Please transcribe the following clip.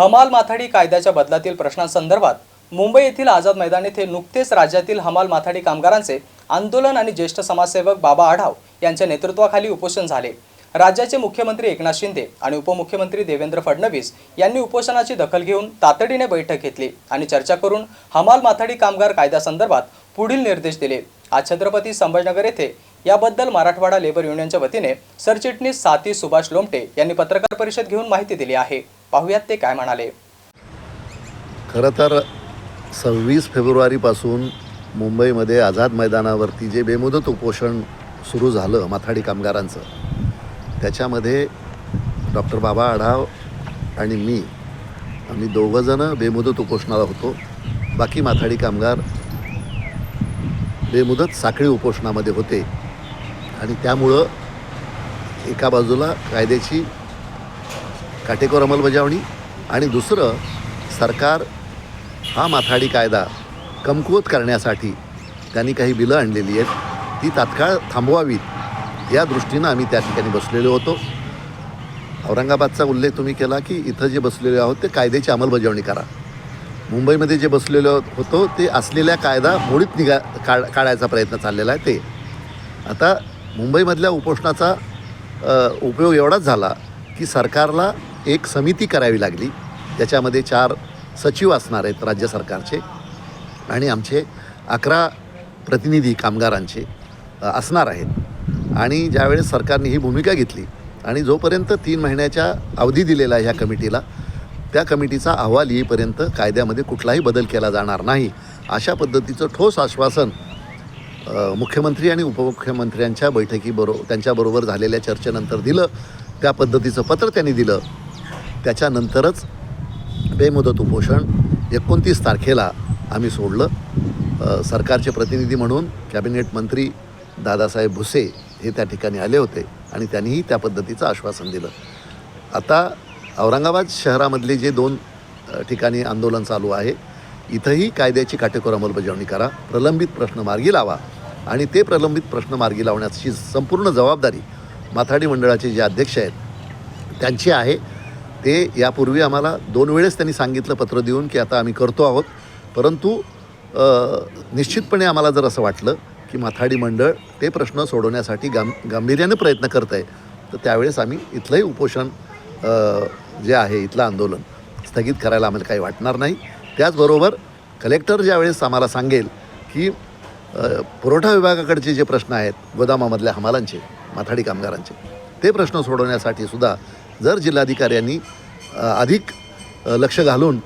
हमाल माथाडी कायद्याच्या बदलातील प्रश्नांसंदर्भात मुंबई येथील आझाद मैदान येथे नुकतेच राज्यातील हमाल माथाडी कामगारांचे आंदोलन आणि ज्येष्ठ समाजसेवक बाबा आढाव यांच्या नेतृत्वाखाली उपोषण झाले. राज्याचे मुख्यमंत्री एकनाथ शिंदे आणि उपमुख्यमंत्री देवेंद्र फडणवीस यांनी उपोषणाची दखल घेऊन तातडीने बैठक घेतली आणि चर्चा करून हमाल माथाडी कामगार कायद्यासंदर्भात पुढील निर्देश दिले. आज छत्रपती संभाजीनगर येथे याबद्दल मराठवाडा लेबर युनियनच्या वतीने सरचिटणीस साती सुभाष लोमटे यांनी पत्रकार परिषद घेऊन माहिती दिली आहे. पाहुयात ते काय म्हणाले. खरं तर सव्वीस फेब्रुवारीपासून मुंबईमध्ये आझाद मैदानावरती जे बेमुदत उपोषण सुरू झालं माथाडी कामगारांचं त्याच्यामध्ये डॉक्टर बाबा आढाव आणि मी आम्ही दोघंजणं बेमुदत उपोषणाला होतो. बाकी माथाडी कामगार बेमुदत साखळी उपोषणामध्ये होते. आणि त्यामुळं एका बाजूला कायद्याची काटेकोर अंमलबजावणी. आणि दुसरं सरकार हा माथाडी कायदा कमकुवत करण्यासाठी त्यांनी काही बिलं आणलेली आहेत. ती तात्काळ थांबवावीत या दृष्टीनं आम्ही त्या ठिकाणी बसलेलो होतो. औरंगाबादचा उल्लेख तुम्ही केला की इथं जे बसलेले आहोत ते कायद्याची अंमलबजावणी करा. मुंबईमध्ये जे बसलेलो होतो ते असलेल्या कायदा मोडीत निघा काढ काढायचा प्रयत्न चाललेला आहे ते. आता मुंबईमधल्या उपोषणाचा उपयोग एवढाच झाला की सरकारला एक समिती करावी लागली. त्याच्यामध्ये चार सचिव असणार आहेत राज्य सरकारचे आणि आमचे अकरा प्रतिनिधी कामगारांचे असणार आहेत. आणि ज्यावेळेस सरकारने ही भूमिका घेतली आणि जोपर्यंत तीन महिन्याच्या अवधी दिलेला आहे ह्या कमिटीला त्या कमिटीचा अहवाल येईपर्यंत कायद्यामध्ये कुठलाही बदल केला जाणार नाही अशा पद्धतीचं ठोस आश्वासन मुख्यमंत्री आणि उपमुख्यमंत्र्यांच्या बैठकीबरो त्यांच्याबरोबर झालेल्या चर्चेनंतर दिलं. त्या पद्धतीचं पत्र त्यांनी दिलं. त्याच्यानंतरच बेमुदत उपोषण एकोणतीस तारखेला आम्ही सोडलं. सरकारचे प्रतिनिधी म्हणून कॅबिनेट मंत्री दादासाहेब भुसे हे त्या ठिकाणी आले होते आणि त्यांनीही त्या पद्धतीचं आश्वासन दिलं. आता औरंगाबाद शहरामधले जे दोन ठिकाणी आंदोलन चालू आहे इथंही कायद्याची काटेकोर अंमलबजावणी करा प्रलंबित प्रश्न मार्गी लावा आणि ते प्रलंबित प्रश्न मार्गी लावण्याची संपूर्ण जबाबदारी माथाडी मंडळाचे जे अध्यक्ष आहेत त्यांची आहे. ते यापूर्वी आम्हाला दोन वेळेस त्यांनी सांगितलं पत्र देऊन की आता आम्ही करतो आहोत. परंतु निश्चितपणे आम्हाला जर असं वाटलं की माथाडी मंडळ ते प्रश्न सोडवण्यासाठी गां गांभीर्याने प्रयत्न करत आहे तर त्यावेळेस आम्ही इथलंही उपोषण जे आहे इथलं आंदोलन स्थगित करायला आम्हाला काही वाटणार नाही. त्याचबरोबर कलेक्टर ज्यावेळेस आम्हाला सांगेल की पुरवठा विभागाकडचे जे प्रश्न आहेत गोदामामधल्या हमालांचे माथाडी कामगारांचे ते प्रश्न सोडवण्यासाठी सुद्धा जर जिल्हाधिकाऱ्यांनी अधिक लक्ष घालून